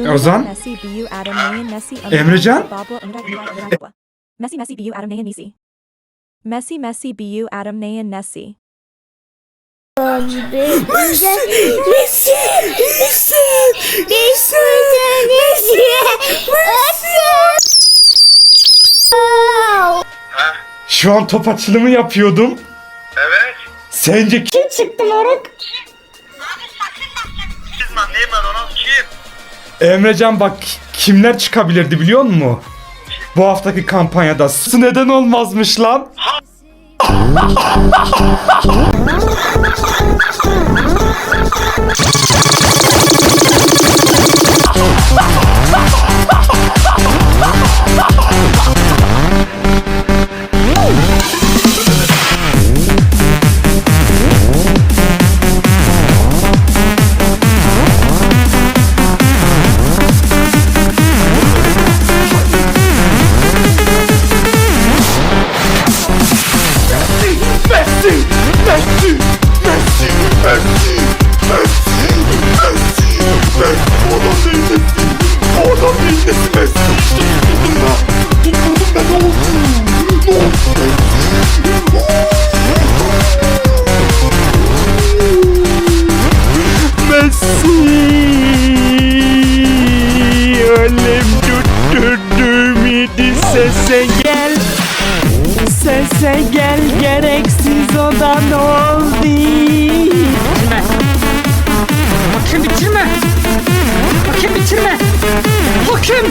Ozan? Messi, Bu, Adam, Nayan, Messi, Emrecan? Messi, Messi, Bu, Adam, Nayan, Messi. Messi, Messi, Bu, Adam, Nayan, Messi. Messi, Messi, Messi, Messi, Messi, Messi. Şu an top açılımı yapıyordum. Evet. Sence kim? Kim çıktı moruk? Emrecan bak kimler çıkabilirdi biliyor musun? Bu haftaki kampanyada su neden olmazmış lan? Messi! Messi! Messi! Messi! Messi! Messi! Messi! O adam değil Messi! O adam değil Messi! Messi! İşte tutturdum ben! Tutturdum ben ne oldu? Ne oldu? Messi! Ölüm tutturdu midi sese gel Sese gel gereksiz odan oldu? Bitirme. Bakayım bitirme? Bakayım bitirme? Bakayım